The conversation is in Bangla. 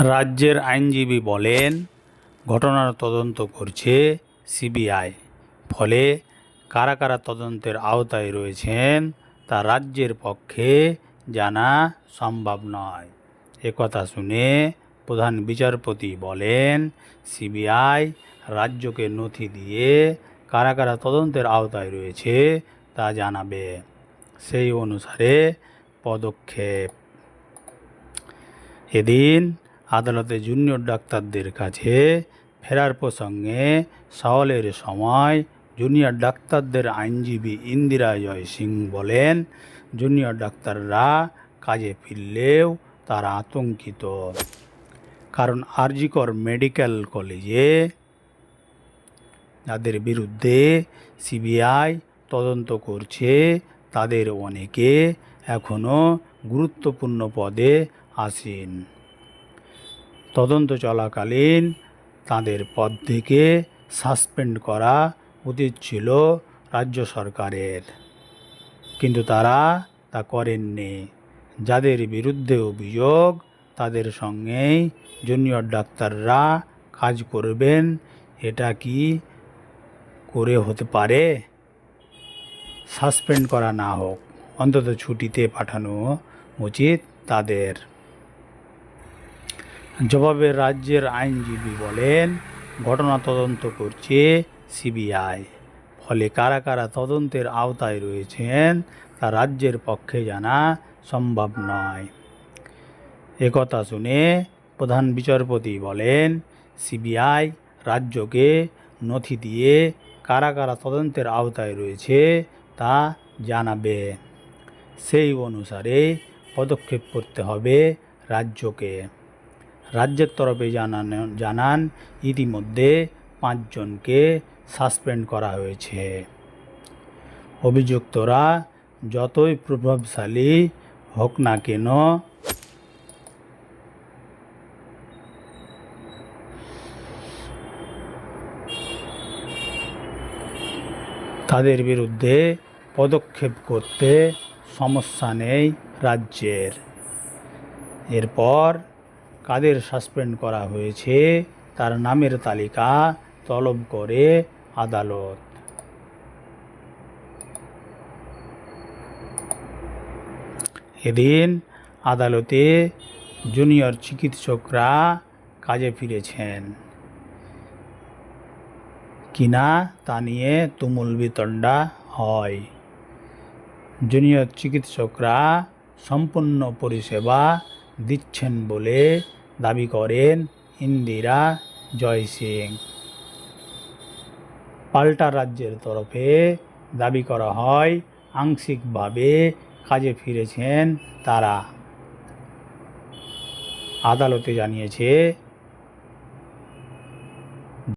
রাজ্যের আইনজীবী বলেন, ঘটনার তদন্ত করছে সিবিআই। ফলে কারা কারা তদন্তের আওতায় রয়েছেন তা রাজ্যের পক্ষে জানা সম্ভব নয়। একথা শুনে প্রধান বিচারপতি বলেন, সিবিআই রাজ্যকে নথি দিয়ে কারা কারা তদন্তের আওতায় রয়েছে তা জানাবে। সেই অনুসারে পদক্ষেপ। এদিন আদালতে জুনিয়র ডাক্তারদের কাছে ফেরার প্রসঙ্গে সওয়ালের সময় জুনিয়র ডাক্তারদের আইনজীবী ইন্দিরা জয় সিং বলেন, জুনিয়র ডাক্তাররা কাজে ফিরলেও তারা আতঙ্কিত। কারণ আরজিকর মেডিকেল কলেজে যাদের বিরুদ্ধে সিবিআই তদন্ত করছে, তাদের অনেকে এখনও গুরুত্বপূর্ণ পদে আসেন। তদন্ত চলাকালীন তাদের পদ থেকে সাসপেন্ড করা উচিত ছিল রাজ্য সরকারের। কিন্তু তারা তা করেননি। যাদের বিরুদ্ধে অভিযোগ, তাদের সঙ্গেই জুনিয়র ডাক্তাররা কাজ করবেন। এটা কি করে হতে পারে? সাসপেন্ড করা না হোক, অন্তত ছুটিতে পাঠানো উচিত তাদের। জবাবে রাজ্যের আইনজীবী বলেন, ঘটনা তদন্ত করছে সিবিআই। ফলে কারা কারা তদন্তের আওতায় রয়েছেন, তা রাজ্যের পক্ষে জানা সম্ভব নয়। একথা শুনে প্রধান বিচারপতি বলেন, সিবিআই রাজ্যকে নথি দিয়ে কারা কারা তদন্তের আওতায় রয়েছে তা জানাবে। সেই অনুসারে পদক্ষেপ করতে হবে রাজ্যকে। রাজ্যের তরফে জানানো, জানান, ইতিমধ্যে পাঁচজনকে সাসপেন্ড করা হয়েছে। অভিযুক্তরা যতই প্রভাবশালী হোক না কেন তাদের বিরুদ্ধে পদক্ষেপ করতে সমস্যা নেই রাজ্যের। এরপর কাদের সাসপেন্ড করা হয়েছে? তার নামের তালিকা তলব করে আদালত। এদিন আদালতে জুনিয়র চিকিৎসকরা কাজে ফিরেছেন। কিনা তা নিয়ে তুমুল বিতণ্ডা হয়। জুনিয়র চিকিৎসকরা সম্পূর্ণ পরিষেবা দিচ্ছেন বলে দাবি করেন ইন্দিরা জয় সিং পাল্টা রাজ্যের তরফে দাবি করা হয়, আংশিকভাবে কাজে ফিরেছেন তারা। আদালতে জানিয়েছে